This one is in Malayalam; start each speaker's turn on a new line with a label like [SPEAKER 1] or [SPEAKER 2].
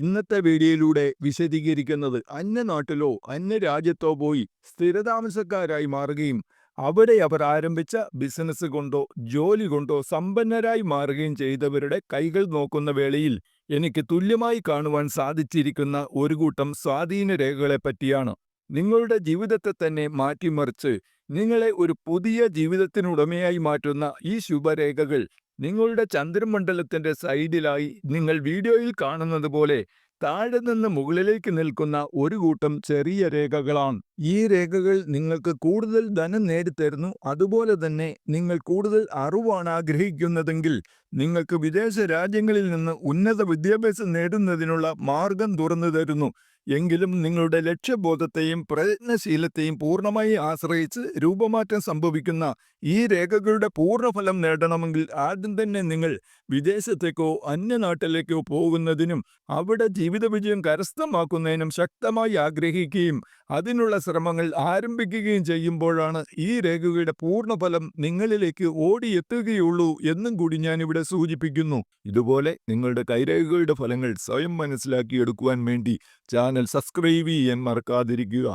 [SPEAKER 1] ഇന്നത്തെ വീഡിയോയിലൂടെ വിശദീകരിക്കുന്നത് അന്യനാട്ടിലോ അന്യരാജ്യത്തോ പോയി സ്ഥിരതാമസക്കാരായി മാറുകയും അവിടെ അവർ ആരംഭിച്ച ബിസിനസ് കൊണ്ടോ ജോലി കൊണ്ടോ സമ്പന്നരായി മാറുകയും ചെയ്തവരുടെ കൈകൾ നോക്കുന്ന വേളയിൽ എനിക്ക് തുല്യമായി കാണുവാൻ സാധിച്ചിരിക്കുന്ന ഒരു കൂട്ടം സ്വാധീന രേഖകളെ പറ്റിയാണ്. നിങ്ങളുടെ ജീവിതത്തെ തന്നെ മാറ്റിമറിച്ച് നിങ്ങളെ ഒരു പുതിയ ജീവിതത്തിനുടമയായി മാറ്റുന്ന ഈ ശുഭരേഖകൾ നിങ്ങളുടെ ചന്ദ്രമണ്ഡലത്തിന്റെ സൈഡിലായി നിങ്ങൾ വീഡിയോയിൽ കാണുന്നത് പോലെ താഴെ നിന്ന് മുകളിലേക്ക് നിൽക്കുന്ന ഒരു കൂട്ടം ചെറിയ രേഖകളാണ്. ഈ രേഖകൾ നിങ്ങൾക്ക് കൂടുതൽ ധനം നേടിത്തരുന്നു അതുപോലെ തന്നെ നിങ്ങൾ കൂടുതൽ അറിവാണ് ആഗ്രഹിക്കുന്നതെങ്കിൽ നിങ്ങൾക്ക് വിദേശ രാജ്യങ്ങളിൽ നിന്ന് ഉന്നത വിദ്യാഭ്യാസം നേടുന്നതിനുള്ള മാർഗം തുറന്നു തരുന്നു. എങ്കിലും നിങ്ങളുടെ ലക്ഷ്യബോധത്തെയും പ്രയത്നശീലത്തെയും പൂർണമായി ആശ്രയിച്ച് രൂപമാറ്റം സംഭവിക്കുന്ന ഈ രേഖകളുടെ പൂർണഫലം നേടണമെങ്കിൽ ആദ്യം തന്നെ നിങ്ങൾ വിദേശത്തേക്കോ അന്യനാട്ടിലേക്കോ പോകുന്നതിനും അവിടെ ജീവിത വിജയം കരസ്ഥമാക്കുന്നതിനും ശക്തമായി ആഗ്രഹിക്കുകയും അതിനുള്ള ശ്രമങ്ങൾ ആരംഭിക്കുകയും ചെയ്യുമ്പോഴാണ് ഈ രേഖകളുടെ പൂർണഫലം നിങ്ങളിലേക്ക് ഓടിയെത്തുകയുള്ളൂ എന്നും കൂടി ഞാനിവിടെ സൂചിപ്പിക്കുന്നു. ഇതുപോലെ നിങ്ങളുടെ കൈരേഖകളുടെ ഫലങ്ങൾ സ്വയം മനസ്സിലാക്കിയെടുക്കുവാൻ വേണ്ടി ചാനൽ സബ്സ്ക്രൈബ് ചെയ്യാൻ മറക്കാതിരിക്കുക.